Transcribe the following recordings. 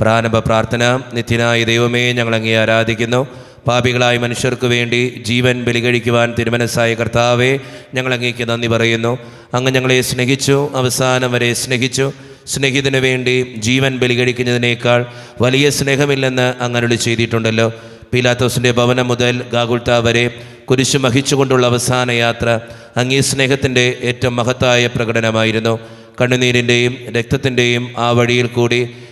പ്രാരംഭ പ്രാർത്ഥന. നിത്യനായ ദൈവമേ ഞങ്ങൾ അങ്ങേ ആരാധിക്കുന്നു. പാപികളായ മനുഷ്യർക്ക് വേണ്ടി ജീവൻ ബലികഴിക്കുവാൻ തിരുമനസ്സായ കർത്താവെ ഞങ്ങളങ്ങേക്ക് നന്ദി പറയുന്നു. അങ്ങ് ഞങ്ങളെ സ്നേഹിച്ചു അവസാനം വരെ സ്നേഹിച്ചു. സ്നേഹിതന് വേണ്ടി ജീവൻ ബലികഴിക്കുന്നതിനേക്കാൾ വലിയ സ്നേഹമില്ലെന്ന് അങ്ങനോട് ചെയ്തിട്ടുണ്ടല്ലോ. പീലാത്തോസിന്റെ ഭവനം മുതൽ ഗാഗുൽത്ത വരെ കുരിശു മഹിച്ചുകൊണ്ടുള്ള അവസാന യാത്ര അങ്ങേ സ്നേഹത്തിന്റെ ഏറ്റവും മഹത്തായ പ്രകടനമായിരുന്നു. കണ്ണുനീരിന്റെയും രക്തത്തിന്റെയും ആ വഴിയിൽ കൂടി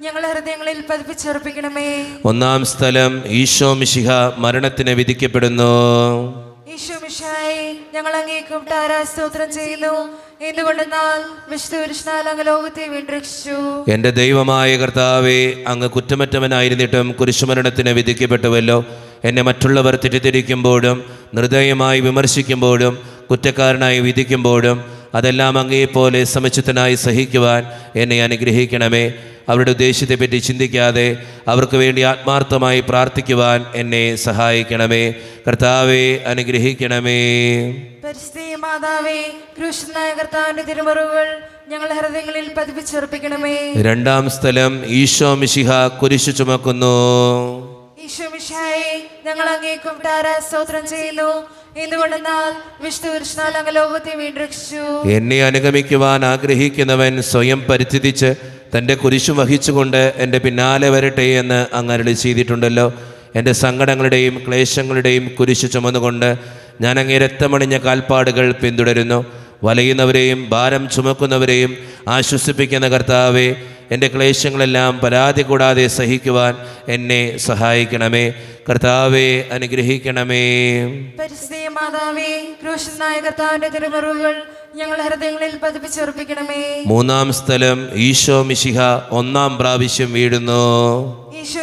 ഞങ്ങളെ ഹൃദയങ്ങളിൽ പതിപ്പിച്ചുറപ്പിക്കണമേ ഒന്നാം സ്ഥലം ഈശോ മിശിഹ മരണത്തിന് വിധിക്കപ്പെടുന്നു. ഈശോ മിശായി ഞങ്ങൾ അങ്ങേക്കും ടാരാസ്തോത്രം ചെയ്യുന്നു. എന്തുകൊണ്ടെന്നാൽ വിശുദ്ധ പുരുഷനാൽ ലോകത്തെ വീണ്ടുരക്ഷിച്ചു എന്റെ ദൈവമായ കർത്താവെ അങ്ങ് കുറ്റമറ്റവനായിരുന്നിട്ടും കുരിശുമരണത്തിന് വിധിക്കപ്പെട്ടുവല്ലോ. എന്നെ മറ്റുള്ളവർ തെറ്റിദ്ധരിക്കുമ്പോഴും നിർദ്ദയമായി വിമർശിക്കുമ്പോഴും കുറ്റക്കാരനായി വിധിക്കുമ്പോഴും അതെല്ലാം അങ്ങേപ്പോലെ സമുചിതനായി സഹിക്കുവാൻ എന്നെ അനുഗ്രഹിക്കണമേ. അവരുടെ ഉദ്ദേശത്തെപ്പറ്റി ചിന്തിക്കാതെ അവർക്ക് വേണ്ടി ആത്മാർത്ഥമായി പ്രാർത്ഥിക്കുവാൻ എന്നെ സഹായിക്കണമേ. കർത്താവെ അനുഗ്രഹിക്കണമേ. മാതാവേ കർത്താവിന്റെ ഹൃദയങ്ങളിൽ പതിപ്പിച്ചുറപ്പിക്കണമേ രണ്ടാം സ്ഥലം ഈശോ മിശിഹ കുരിശു ചുമക്കുന്നു. ഈശോ മിശായി ഞങ്ങൾ അങ്ങേക്കും ചെയ്യുന്നു. എന്നെ അനുഗമിക്കുവാൻ ആഗ്രഹിക്കുന്നവൻ സ്വയം പരിസ്ഥിതിച്ച് തന്റെ കുരിശു വഹിച്ചുകൊണ്ട് എന്റെ പിന്നാലെ വരട്ടെ എന്ന് അങ്ങരളി ചെയ്തിട്ടുണ്ടല്ലോ. എന്റെ സങ്കടങ്ങളുടെയും ക്ലേശങ്ങളുടെയും കുരിശു ചുമന്നുകൊണ്ട് ഞാൻ അങ്ങേ രക്തമണിഞ്ഞ കാൽപ്പാടുകൾ പിന്തുടരുന്നു. വലയുന്നവരെയും ഭാരം ചുമക്കുന്നവരെയും ആശ്വസിപ്പിക്കുന്ന കർത്താവെ എന്റെ ക്ലേശങ്ങളെല്ലാം പരാതി കൂടാതെ സഹിക്കുവാൻ എന്നെ സഹായിക്കണമേ. കർത്താവെ അനുഗ്രഹിക്കണമേ. പരിസ്ഥിതി മാതാവേ ക്രൂശനായ കർത്താവിന്റെ തിരുമുറിവുകൾ ഞങ്ങളുടെ ഹൃദയങ്ങളിൽ പതിപ്പിച്ചുറപ്പിക്കണമേ മൂന്നാം സ്ഥലം ഈശോ മിശിഹ ഒന്നാം പ്രാവശ്യം വീഴുന്നു. ഈശോ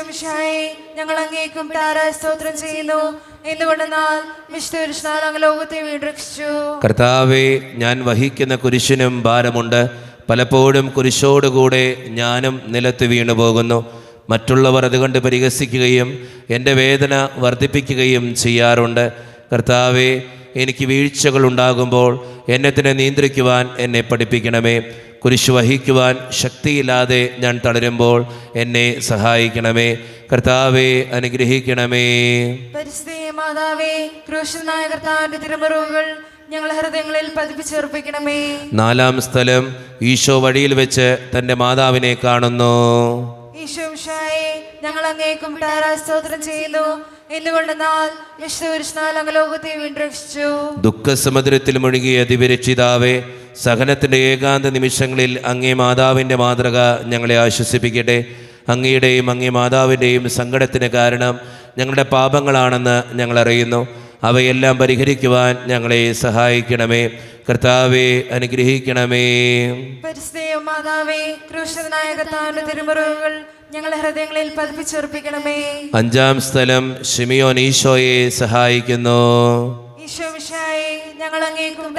ഞങ്ങൾ അങ്ങേക്കും ടാരാസ്തോത്രം ചെയ്യുന്നു. കർത്താവെ ഞാൻ വഹിക്കുന്ന കുരിശിനും ഭാരമുണ്ട്. പലപ്പോഴും കുരിശോടുകൂടെ ഞാനും നിലത്ത് വീണു പോകുന്നു മറ്റുള്ളവർ അതുകൊണ്ട് പരിഹസിക്കുകയും എന്റെ വേദന വർദ്ധിപ്പിക്കുകയും ചെയ്യാറുണ്ട്. കർത്താവെ എനിക്ക് വീഴ്ചകൾ ഉണ്ടാകുമ്പോൾ എന്നെ തന്നെ നിയന്ത്രിക്കുവാൻ എന്നെ പഠിപ്പിക്കണമേ. കുരിശ് വഹിക്കുവാൻ ശക്തിയില്ലാതെ ഞാൻ തളരുമ്പോൾ എന്നെ സഹായിക്കണമേ. കർത്താവെ അനുഗ്രഹിക്കണമേ. പരിസ്ഥിതി മാതാവേ ക്രൂശനായ കർത്താവിന്റെ തിരുമുറിവുകൾ ഞങ്ങളുടെ ഹൃദയങ്ങളിൽ നാലാം സ്ഥലം ഈശോ വഴിയിൽ വെച്ച് തന്റെ മാതാവിനെ കാണുന്നു. ഈശോ മിശായി ഞങ്ങൾ അങ്ങേക്കും ടാരാസ്തോത്രം ചെയ്യുന്നു. എന്തുകൊണ്ടെന്നാൽ പുരുഷനാൽ അങ്ങ് ലോകത്തെ ദുഃഖസമുദ്രത്തിൽ മുഴുകിയ അതിവിരക്ഷിതാവേ സഹനത്തിന്റെ ഏകാന്ത നിമിഷങ്ങളിൽ അങ്ങേ മാതാവിന്റെ മാതൃക ഞങ്ങളെ ആശ്വസിപ്പിക്കട്ടെ. അങ്ങയുടെയും അങ്ങേ മാതാവിന്റെയും സങ്കടത്തിന് കാരണം ഞങ്ങളുടെ പാപങ്ങളാണെന്ന് ഞങ്ങൾ അറിയുന്നു. അവയെല്ലാം പരിഹരിക്കുവാൻ ഞങ്ങളെ സഹായിക്കണമേ. കർത്താവെ അനുഗ്രഹിക്കണമേ. പരിസ്ഥിതി മാതാവേ ക്രൂശനായ കർത്താവിന്റെ തിരുമുറിവുകൾ ഞങ്ങളുടെ ഹൃദയങ്ങളിൽ പതിപ്പിച്ചുറപ്പിക്കണമേ അഞ്ചാം സ്ഥലം ഷിമിയോൻ ഈശോയെ സഹായിക്കുന്നു. ഈശോ ഞങ്ങൾ അങ്ങേക്കും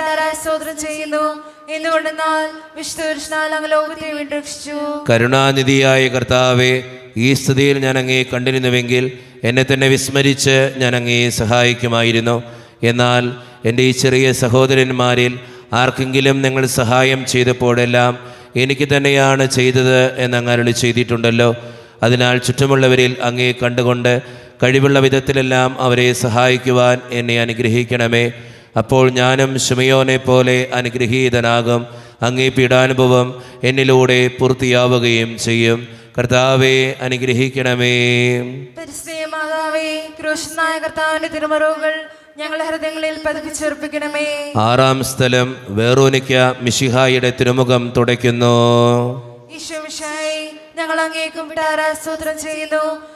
ചെയ്യുന്നു. എന്തുകൊണ്ടെന്നാൽ വിശുദ്ധ പുരുഷനാൽ അങ്ങ് ലോകത്തെ വീണ്ടുരക്ഷിച്ചു കരുണാനിധിയായ കർത്താവെ ഈ സ്ഥിതിയിൽ ഞാൻ അങ്ങേ കണ്ടിരുന്നുവെങ്കിൽ എന്നെ തന്നെ വിസ്മരിച്ച് ഞാൻ അങ്ങേ സഹായിക്കുമായിരുന്നു. എന്നാൽ എന്റെ ഈ ചെറിയ സഹോദരന്മാരിൽ ആർക്കെങ്കിലും നിങ്ങൾ സഹായം ചെയ്തപ്പോഴെല്ലാം എനിക്ക് തന്നെയാണ് ചെയ്തത് എന്ന് അങ്ങ് അരുളി ചെയ്തിട്ടുണ്ടല്ലോ. അതിനാൽ ചുറ്റുമുള്ളവരിൽ അങ്ങേ കണ്ടുകൊണ്ട് കഴിവുള്ള വിധത്തിലെല്ലാം അവരെ സഹായിക്കുവാൻ എന്നെ അനുഗ്രഹിക്കണമേ. അപ്പോൾ ഞാനും ഷിമയോനെ പോലെ അനുഗ്രഹീതനാകും. അങ്ങേ പീഡാനുഭവം എന്നിലൂടെ പൂർത്തിയാവുകയും ചെയ്യും. കർത്താവെ അനുഗ്രഹിക്കണമേ. മാതാവേ കർത്താവിന്റെ ഞങ്ങളുടെ ഹൃദയങ്ങളിൽ പതിപ്പിച്ചുറപ്പിക്കണമേ ആറാം സ്ഥലം വേറോനിക്ക മിഷിഹായുടെ തിരുമുഖം തുടയ്ക്കുന്നു. ഈശോ ഞങ്ങൾ അങ്ങേക്കും ചെയ്യുന്നു.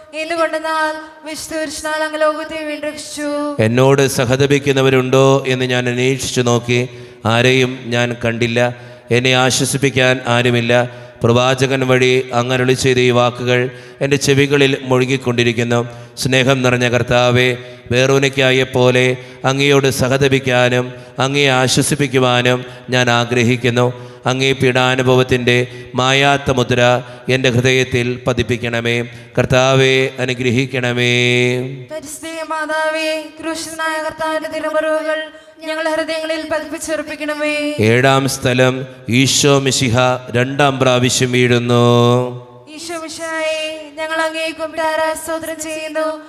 എന്നോട് സഹതപിക്കുന്നവരുണ്ടോ എന്ന് ഞാൻ അന്വേഷിച്ചു നോക്കി. ആരെയും ഞാൻ കണ്ടില്ല. എന്നെ ആശ്വസിപ്പിക്കാൻ ആരുമില്ല. പ്രവാചകൻ വഴി അങ്ങരളി ചെയ്ത ഈ വാക്കുകൾ എന്റെ ചെവികളിൽ മുഴുകിക്കൊണ്ടിരിക്കുന്നു. സ്നേഹം നിറഞ്ഞ കർത്താവെ പോലെ അങ്ങയോട് സഹതപിക്കാനും അങ്ങയെ ആശ്വസിപ്പിക്കുവാനും ഞാൻ ആഗ്രഹിക്കുന്നു. അങ്ങേ പീഡാനുഭവത്തിന്റെ മായാത്ത മുദ്ര എന്റെ ഹൃദയത്തിൽ പതിപ്പിക്കണമേ. കർത്താവെ അനുഗ്രഹിക്കണമേ. മാതാവേ കൃഷ്ണനായ തിരുമുറിവുകൾ ഞങ്ങളുടെ ഹൃദയങ്ങളിൽ പതിപ്പിച്ചുറപ്പിക്കണമേ ഏഴാം സ്ഥലം ഈശോ മിശിഹ രണ്ടാം പ്രാവശ്യം വീഴുന്നു. ഈശോമിശായി ഞങ്ങൾ അങ്ങേക്കും ചെയ്യുന്നു.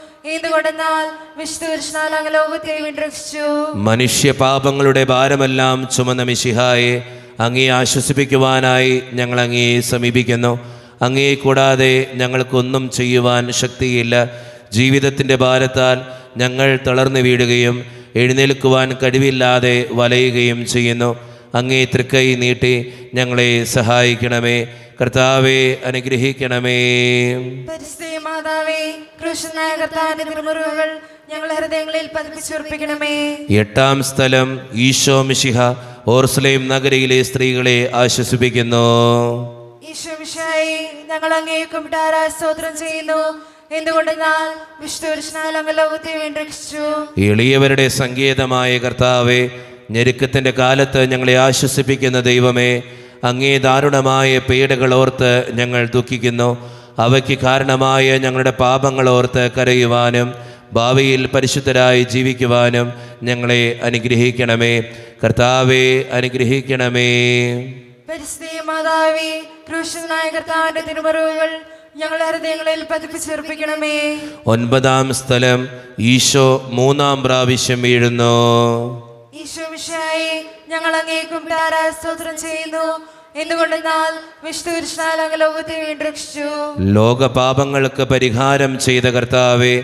മനുഷ്യ പാപങ്ങളുടെ ഭാരമെല്ലാം ചുമന്ന മിശിഹായെ അങ്ങേ ആശ്വസിപ്പിക്കുവാനായി ഞങ്ങൾ അങ്ങയെ സമീപിക്കുന്നു. അങ്ങേ കൂടാതെ ഞങ്ങൾക്കൊന്നും ചെയ്യുവാൻ ശക്തിയില്ല. ജീവിതത്തിന്റെ ഭാരത്താൽ ഞങ്ങൾ തളർന്നു വീഴുകയും എഴുന്നേൽക്കുവാൻ കഴിവില്ലാതെ വലയുകയും ചെയ്യുന്നു. അങ്ങേ തൃക്കൈ നീട്ടി ഞങ്ങളെ സഹായിക്കണമേ. കർത്താവെ അനുഗ്രഹിക്കണമേ. മാതാവേ കർത്താവിന്റെ ഞങ്ങളുടെ ഹൃദയങ്ങളിൽ പതിപ്പിച്ചുറപ്പിക്കണമേ. എട്ടാം സ്ഥലം ഈശോ മിശിഹ. ഓർസ്ലേം നഗരിയിലെ സ്ത്രീകളെ ആശ്വസിപ്പിക്കുന്നു. ഞങ്ങൾ അങ്ങേക്കും സ്തോത്രം ചെയ്യുന്നു. എളിയവരുടെ സങ്കേതമായ കർത്താവെ ഞെരുക്കത്തിന്റെ കാലത്ത് ഞങ്ങളെ ആശ്വസിപ്പിക്കുന്ന ദൈവമേ അങ്ങേ ദാരുണമായ പേടകൾ ഓർത്ത് ഞങ്ങൾ ദുഃഖിക്കുന്നു. അവയ്ക്ക് കാരണമായ ഞങ്ങളുടെ പാപങ്ങൾ ഓർത്ത് കരയുവാനും ഭാവിയിൽ പരിശുദ്ധരായി ജീവിക്കുവാനും ഞങ്ങളെ അനുഗ്രഹിക്കണമേ. കർത്താവെ അനുഗ്രഹിക്കണമേ. പരിസ്ഥിതി മാതാവേ ക്രൂശനായ കർത്താവിന്റെ തിരുമുറിവുകൾ ഞങ്ങളുടെ ഹൃദയങ്ങളിൽ ഒൻപതാം സ്ഥലം ഈശോ മൂന്നാം പ്രാവശ്യം വീഴുന്നു. ഞങ്ങൾ അങ്ങേക്കും താരാസ്തോത്രം ചെയ്യുന്നു. എന്തുകൊണ്ടെന്നാൽ വിഷ്ണു ലോകത്തെ ലോകപാപങ്ങൾക്ക് പരിഹാരം ചെയ്ത കർത്താവെ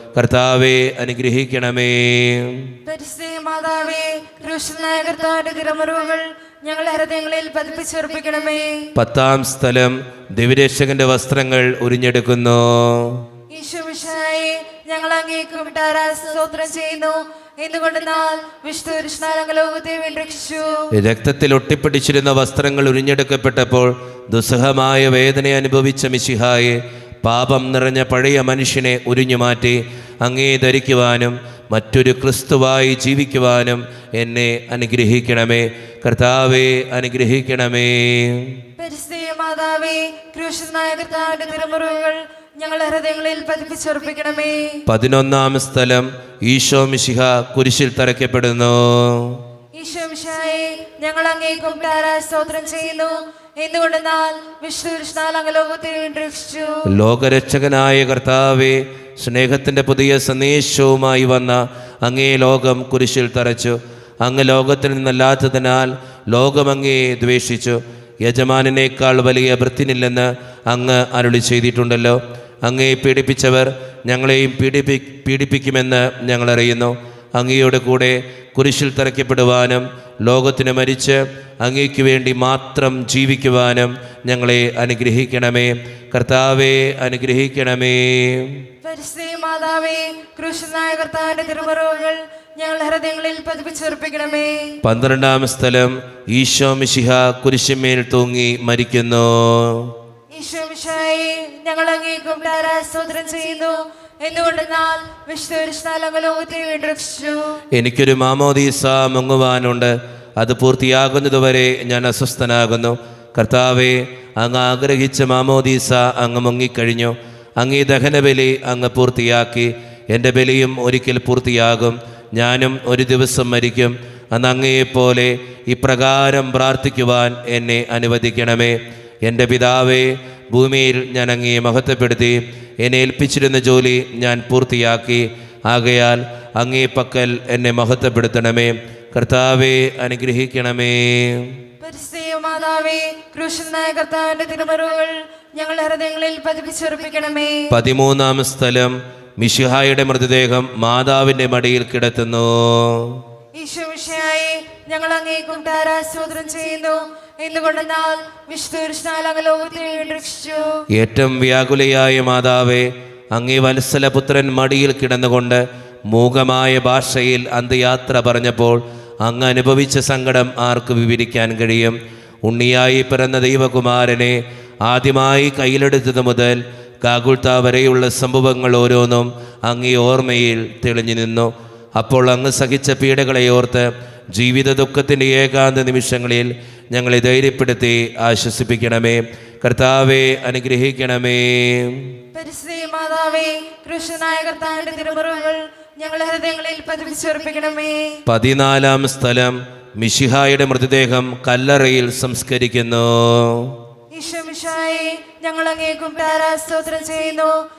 കർത്താവെ അനുഗ്രഹിക്കണമേ. പത്താം സ്ഥലം ദിവരക്ഷകന്റെ വസ്ത്രങ്ങൾ ഉരിഞ്ഞെടുക്കുന്നു. ഞങ്ങൾ അങ്ങേക്കും താരാസ്തോത്രം ചെയ്യുന്നു. രക്തത്തിൽ ഒട്ടിപ്പിടിച്ചിരുന്ന വസ്ത്രങ്ങൾ ഉരിഞ്ഞെടുക്കപ്പെട്ടപ്പോൾ ദുസ്സഹമായ വേദന അനുഭവിച്ച മിശിഹായെ പാപം നിറഞ്ഞ പഴയ മനുഷ്യനെ ഉരിഞ്ഞു മാറ്റി അങ്ങേ ധരിക്കുവാനും മറ്റൊരു ക്രിസ്തുവായി ജീവിക്കുവാനും എന്നെ അനുഗ്രഹിക്കണമേ. കർത്താവെ അനുഗ്രഹിക്കണമേ. മാതാവേ ക്രൂശനായ കർത്താവിന്റെ തിരുമുറിവുകൾ ഞങ്ങളുടെ ഹൃദയങ്ങളിൽ പതിപ്പിച്ചുറപ്പിക്കണമേ. പതിനൊന്നാം സ്ഥലം ഈശോ മിശിഹ കുരിശിൽ തറയ്ക്കപ്പെടുന്നു. ഞങ്ങൾ അങ്ങേക്കും താരാസ്തോത്രം ചെയ്യുന്നു. എന്തുകൊണ്ടെന്നാൽ വിഷ്ണുകൃഷ്ണാൽ അങ്ങ് ലോകത്തിൽ രക്ഷിച്ചു ലോകരക്ഷകനായ കർത്താവെ സ്നേഹത്തിന്റെ പുതിയ സന്ദേശവുമായി വന്ന അങ്ങേ ലോകം കുരിശിൽ തറച്ചു. അങ്ങ് ലോകത്തിൽ നിന്നല്ലാത്തതിനാൽ ലോകം ദ്വേഷിച്ചു. യജമാനേക്കാൾ വലിയ വൃത്തിനില്ലെന്ന് അങ്ങ് അരുളി ചെയ്തിട്ടുണ്ടല്ലോ. അങ്ങേ പീഡിപ്പിച്ചവർ ഞങ്ങളെയും പീഡിപ്പി പീഡിപ്പിക്കുമെന്ന് ഞങ്ങളറിയുന്നു അങ്ങയോട് കൂടെ കുരിശിൽ തറയ്ക്കപ്പെടുവാനും ലോകത്തിന് മരിച്ച് അങ്ങയ്ക്ക് വേണ്ടി മാത്രം ജീവിക്കുവാനും ഞങ്ങളെ അനുഗ്രഹിക്കണമേ. കർത്താവെ അനുഗ്രഹിക്കണമേ. മാതാവേ ക്രൂശനായ കർത്താവിന്റെ തിരുമുറിവുകൾ ഞങ്ങളുടെ ഹൃദയങ്ങളിൽ പതിപ്പിച്ചുറപ്പിക്കണമേ പന്ത്രണ്ടാം സ്ഥലം ഈശോ മിശിഹ കുരിശിന്മേൽ തൂങ്ങി മരിക്കുന്നു. ഈശോമിശായി ഞങ്ങൾ അങ്ങേക്കും ചെയ്യുന്നു. എന്തുകൊണ്ടെന്നാൽ എനിക്കൊരു മാമോദീസ മുങ്ങുവാനുണ്ട്. അത് പൂർത്തിയാകുന്നതുവരെ ഞാൻ അസ്വസ്ഥനാകുന്നു. കർത്താവെ അങ്ങ് ആഗ്രഹിച്ച മാമോദീസ അങ്ങ് മുങ്ങിക്കഴിഞ്ഞു. അങ്ങ് ഈ ദഹനബലി അങ്ങ് പൂർത്തിയാക്കി. എന്റെ ബലിയും ഒരിക്കൽ പൂർത്തിയാകും. ഞാനും ഒരു ദിവസം മരിക്കും. അന്ന് അങ്ങയെപ്പോലെ ഇപ്രകാരം പ്രാർത്ഥിക്കുവാൻ എന്നെ അനുവദിക്കണമേ. എന്റെ പിതാവേ ഭൂമിയിൽ ഞാൻ അങ്ങയെ മഹത്വപ്പെടുത്തി. എന്നെ ഏൽപ്പിച്ചിരുന്ന ജോലി ഞാൻ പൂർത്തിയാക്കി. ആകയാൽ അങ്ങേ പക്കൽ എന്നെ മഹത്വപ്പെടുത്തണമേ. കർത്താവെ അനുഗ്രഹിക്കണമേ. കർത്താവിന്റെ തിരുമറുകൾ ഞങ്ങളുടെ ഹൃദയങ്ങളിൽ പതിപ്പിച്ചുറപ്പിക്കണമേ. പതിമൂന്നാം സ്ഥലം മിഷിഹായുടെ മൃതദേഹം മാതാവിന്റെ മടിയിൽ കിടത്തുന്നു. ഈശോമിഷയായി ഞങ്ങൾ അങ്ങേക്കും ചെയ്യുന്നു. ഏറ്റവും വ്യാകുലയായ മാതാവേ അങ്ങേ വത്സലപുത്രൻ മടിയിൽ കിടന്നുകൊണ്ട് മൂകമായ ഭാഷയിൽ അന്ത്യയാത്ര പറഞ്ഞപ്പോൾ അങ്ങ് അനുഭവിച്ച സങ്കടം ആർക്ക് വിവരിക്കാൻ കഴിയും? ഉണ്ണിയായി പിറന്ന ദൈവകുമാരനെ ആദ്യമായി കയ്യിലെടുത്തത് മുതൽ കാകുൾത്ത വരെയുള്ള സംഭവങ്ങൾ ഓരോന്നും അങ്ങേ ഓർമ്മയിൽ തെളിഞ്ഞു നിന്നു. അപ്പോൾ അങ്ങ് സഹിച്ച പീഡകളെ ഓർത്ത് ജീവിത ദുഃഖത്തിന്റെ ഏകാന്ത നിമിഷങ്ങളിൽ ഞങ്ങളെ ധൈര്യപ്പെടുത്തി ആശ്വസിപ്പിക്കണമേ. കർത്താവെ അനുഗ്രഹിക്കണമേ. പരിസ്ഥിതി മാതാവേ കൃഷ്ണനായ കർത്താവിന്റെ തിരുമുറകൾ ഞങ്ങളുടെ ഹൃദയങ്ങളിൽ പതിപ്പിച്ചുറപ്പിക്കണമേ. പതിനാലാം സ്ഥലം മിഷിഹായുടെ മൃതദേഹം കല്ലറയിൽ സംസ്കരിക്കുന്നു. ഞങ്ങൾ അങ്ങേക്കും താരാസ്തോത്രം ചെയ്യുന്നു.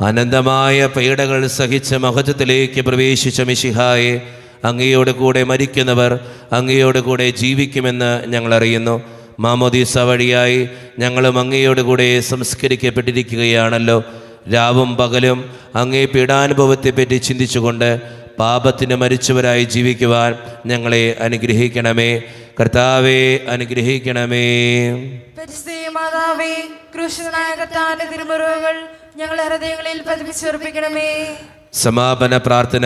അനന്തമായ പീഡകൾ സഹിച്ച മഹത്വത്തിലേക്ക് പ്രവേശിച്ച മിഷിഹായെ അങ്ങയോട് കൂടെ മരിക്കുന്നവർ അങ്ങയോട് കൂടെ ജീവിക്കുമെന്ന് ഞങ്ങൾ അറിയുന്നു മാമോദീസ വഴിയായി ഞങ്ങളും അങ്ങയോട് കൂടെ സംസ്കരിക്കപ്പെട്ടിരിക്കുകയാണല്ലോ. രാവും പകലും അങ്ങേ പീഡാനുഭവത്തെപ്പറ്റി ചിന്തിച്ചുകൊണ്ട് പാപത്തിന് മരിച്ചവരായി ജീവിക്കുവാൻ ഞങ്ങളെ അനുഗ്രഹിക്കണമേ. കർത്താവേ അനുഗ്രഹിക്കണമേ. മാതാവേ കൃഷ്ണനായ കർത്താവിന്റെ തിരുമുറകൾ ഞങ്ങളുടെ ഹൃദയങ്ങളിൽ പതിപ്പിച്ചുറപ്പിക്കണമേ. സമാപന പ്രാർത്ഥന.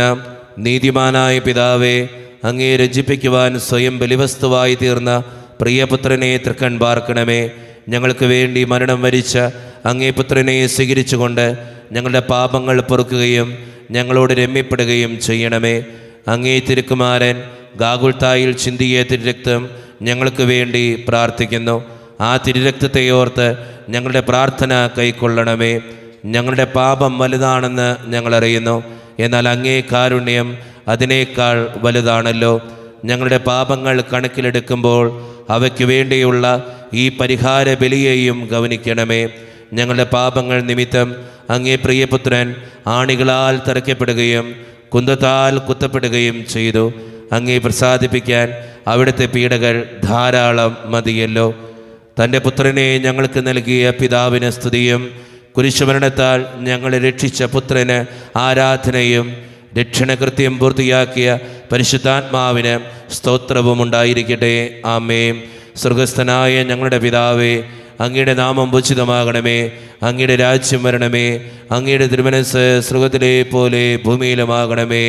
നീതിമാനായ പിതാവേ അങ്ങേ രജിപ്പിക്കുവാൻ സ്വയം ബലിവസ്തുവായി തീർന്ന പ്രിയപുത്രനെ തൃക്കൺ പാർക്കണമേ. ഞങ്ങൾക്ക് വേണ്ടി മരണം വരിച്ച അങ്ങേ പുത്രനെ സ്വീകരിച്ചുകൊണ്ട് ഞങ്ങളുടെ പാപങ്ങൾ പൊറുക്കുകയും ഞങ്ങളോട് രമ്യപ്പെടുകയും ചെയ്യണമേ. അങ്ങേ തിരുക്കുമാരൻ ഗാഗുൾത്തായിൽ ചിന്തിയ തിരുരക്തം ഞങ്ങൾക്ക് വേണ്ടി പ്രാർത്ഥിക്കുന്നു. ആ തിരുരക്തത്തെ ഓർത്ത് ഞങ്ങളുടെ പ്രാർത്ഥന കൈക്കൊള്ളണമേ. ഞങ്ങളുടെ പാപം വലുതാണെന്ന് ഞങ്ങൾ അറിയുന്നു. എന്നാൽ അങ്ങേ കാരുണ്യം അതിനേക്കാൾ വലുതാണല്ലോ. ഞങ്ങളുടെ പാപങ്ങൾ കണക്കിലെടുക്കുമ്പോൾ അവയ്ക്ക് വേണ്ടിയുള്ള ഈ പരിഹാര ബലിയെയും ഗവനിക്കണമേ. ഞങ്ങളുടെ പാപങ്ങൾ നിമിത്തം അങ്ങേ പ്രിയപുത്രൻ ആണികളാൽ തറയ്ക്കപ്പെടുകയും കുന്തത്താൽ കുത്തപ്പെടുകയും ചെയ്തു. അങ്ങേ പ്രസാദിപ്പിക്കാൻ അവിടുത്തെ പീഡകൾ ധാരാളം മതിയല്ലോ. തന്റെ പുത്രനെ ഞങ്ങൾക്ക് നൽകിയ പിതാവിന് സ്തുതിയും കുരിശുമരണത്താൽ ഞങ്ങളെ രക്ഷിച്ച പുത്രന് ആരാധനയും രക്ഷണകൃത്യം പൂർത്തിയാക്കിയ പരിശുദ്ധാത്മാവിന് സ്തോത്രവും ഉണ്ടായിരിക്കട്ടെ. ആമേ സ്വർഗസ്ഥനായ ഞങ്ങളുടെ പിതാവേ അങ്ങയുടെ നാമം ഉചിതമാകണമേ. അങ്ങയുടെ രാജ്യം വരണമേ. അങ്ങയുടെ തിരുമനസ് സൃഗത്തിലെ പോലെ ഭൂമിയിലുമാകണമേ.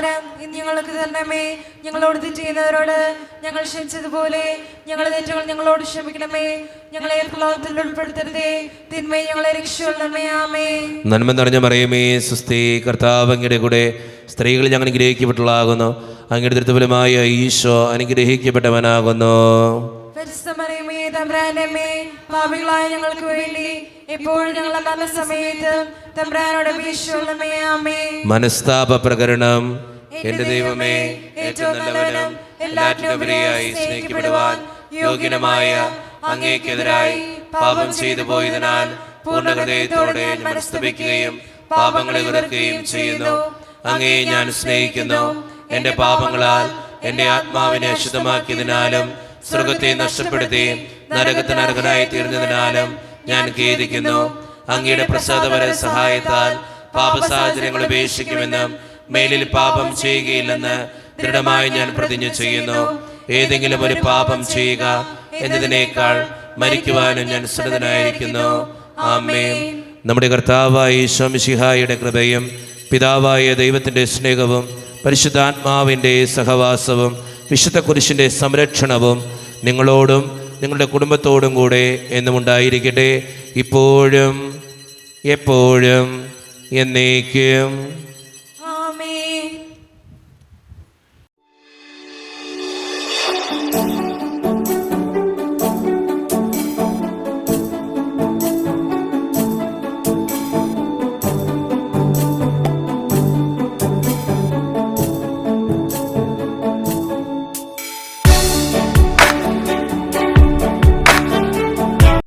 ആഹാരം ഇന്ന് ഞങ്ങൾക്ക് തരണമേ. ഞങ്ങളോട് ചെയ്യുന്നവരോട് ഞങ്ങൾ ക്ഷമിച്ചതുപോലെ ഞങ്ങളുടെ തെറ്റുകൾ ഞങ്ങളോട് ക്ഷമിക്കണമേ. ഞങ്ങളെ പ്രലോഭത്തിൽ ഉൾപ്പെടുത്തരുതേ. തിന്മയെ ഞങ്ങളെ രക്ഷിച്ചുകൊള്ളണമേ. ആമേ നന്മ നിറഞ്ഞ മറിയമേ സുസ്ഥി കർത്താവ് അങ്ങയുടെ കൂടെ സ്ത്രീകൾ ഞങ്ങൾ അനുഗ്രഹിക്കപ്പെട്ടുള്ളതാകുന്നു. അങ്ങയുടെ ദൃത്തഫലമായ ഈശോ അനുഗ്രഹിക്കപ്പെട്ടവനാകുന്നു. ഭാവികളായ ഞങ്ങൾക്ക് വേണ്ടി എപ്പോഴും ഞങ്ങളുടെ നല്ല സമയത്ത് തമ്പ്രാനോട് മനസ്താപ പ്രകരണം എന്റെ ദൈവമേ ഏറ്റവും നല്ലവനും എല്ലാറ്റിനുപരിയായി സ്നേഹിക്കപ്പെടുവാൻ യോഗ്യനമായ അങ്ങേക്കെതിരായി പാപം ചെയ്തു പോയതിനാൽ പൂർണ ഹൃദയത്തോടെ ഞാൻ മനസ്തപിക്കുകയും പാപങ്ങളെ വെറുക്കുകയും ചെയ്യുന്നു. അങ്ങേ ഞാൻ സ്നേഹിക്കുന്നു. എന്റെ പാപങ്ങളാൽ എന്റെ ആത്മാവിനെ അശുദ്ധമാക്കിയതിനാലും സ്വർഗത്തെ നഷ്ടപ്പെടുത്തി നരകത്തിന് അർഹനായി തീർന്നതിനാലും ഞാൻ ഖേദിക്കുന്നു. അങ്ങയുടെ പ്രസാദപര സഹായത്താൽ പാപ സാഹചര്യങ്ങൾ ഉപേക്ഷിക്കുമെന്നും മേലിൽ പാപം ചെയ്യുകയില്ലെന്ന് ദൃഢമായി ഞാൻ പ്രതിജ്ഞ ചെയ്യുന്നു. ഏതെങ്കിലും ഒരു പാപം ചെയ്യുക എന്നതിനേക്കാൾ മരിക്കുവാനും ഞാൻ സന്നദ്ധനായിരിക്കുന്നു. ആമേൻ. നമ്മുടെ കർത്താവായ ഈശോമിശിഹായുടെ കൃപയും പിതാവായ ദൈവത്തിന്റെ സ്നേഹവും പരിശുദ്ധാത്മാവിന്റെ സഹവാസവും വിശുദ്ധ കുരിശിന്റെ സംരക്ഷണവും നിങ്ങളോടും നിങ്ങളുടെ കുടുംബത്തോടും കൂടെ എന്നും ഉണ്ടായിരിക്കട്ടെ. ഇപ്പോഴും എപ്പോഴും എന്നേക്കും.